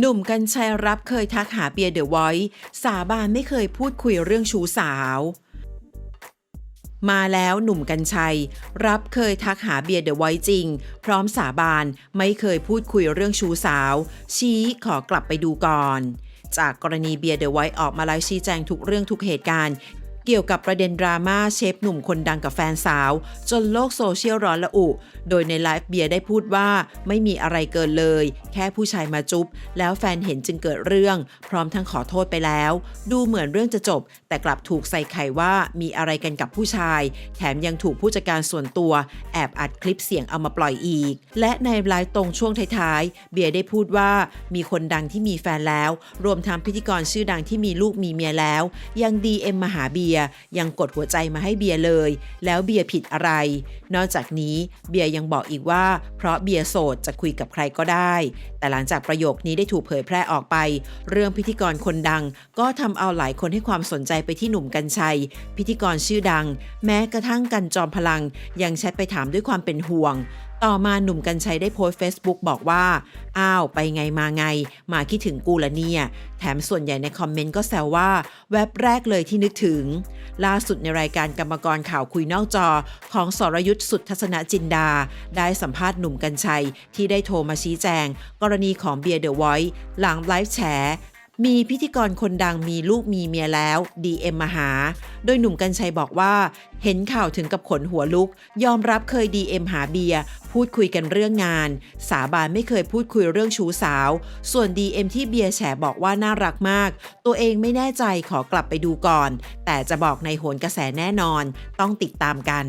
หนุ่มกัญชัยรับเคยทักหาเบียร์เดอะไวท์สาบานไม่เคยพูดคุยเรื่องชู้สาว มาแล้วหนุ่มกัญชัย รับเคยทักหาเบียร์เดอะไวท์จริง พร้อมสาบานไม่เคยพูดคุยเรื่องชู้สาว ชี้ขอกลับไปดูก่อน จากกรณีเบียร์เดอะไวท์ออกมาไลฟ์ชี้แจงทุกเรื่องทุกเหตุการณ์ เกี่ยวกับประเด็นดราม่าเชฟหนุ่มคนดังกับแฟนสาว จนโลกโซเชียลร้อนระอุ โดยในไลฟ์เบียร์ได้พูดว่าไม่มีอะไรเกินเลย แค่ผู้ชายมาจุ๊บ แล้วแฟนเห็นจึงเกิดเรื่อง พร้อมทั้งขอโทษไปแล้ว ดูเหมือนเรื่องจะจบ แต่กลับถูกใส่ไข่ว่ามีอะไรกันกับผู้ชาย แถมยังถูกผู้จัดการส่วนตัว แอบอัดคลิปเสียงเอามาปล่อยอีก และในไลฟ์ตรงช่วงท้ายๆ เบียร์ได้พูดว่ามีคนดังที่มีแฟนแล้ว รวมทั้งพิธีกรชื่อดังที่มีลูกมีเมียแล้ว ยังดีเอ็มมาหาเบียยร์ยังกดหัวใจมาให้เบียร์เลย แล้วเบียร์ผิดอะไร นอกจากนี้เบียร์ยังบอกอีกว่า เพราะเบียร์โสดจะคุยกับใครก็ได้ แต่หลังจากประโยคนี้ได้ถูกเผยแพร่ออกไป เรื่องพิธีกรคนดัง ก็ทำเอาหลายคนให้ความสนใจไปที่หนุ่มกัญชัย พิธีกรชื่อดัง แม้กระทั่งกันจอมพลัง ยังแชทไปถามด้วยความเป็นห่วง ต่อมาหนุ่มกัญชัยได้โพสต์ Facebook บอกว่า อ้าว ไปไงมาไง มาคิดถึงกูละเนี่ย แถมส่วนใหญ่ในคอมเมนต์ก็แซวว่าแว็บแรกเลยที่นึกถึง ล่าสุดในรายการกรรมกรข่าวคุยนอกจอ ของสรยุทธ์สุดทัศนจินดา ได้สัมภาษณ์หนุ่มกัญชัยที่ได้โทรมาชี้แจง กรณีของเบียร์เดอะไวท์หลังไลฟ์แฉ มีพิธีกรคนดังมีลูกมีเมียแล้ว DM มาหา โดยหนุ่มกัญชัยบอกว่า เห็นข่าวถึงกับขนหัวลุก ยอมรับเคย DM หาเบียร์พูดคุยกันเรื่องงาน สาบานไม่เคยพูดคุยเรื่องชู้สาว ส่วน DM ที่เบียร์แฉบอกว่าน่ารักมาก ตัวเองไม่แน่ใจขอกลับไปดูก่อน แต่จะบอกในโหนกระแสแน่นอน ต้องติดตามกัน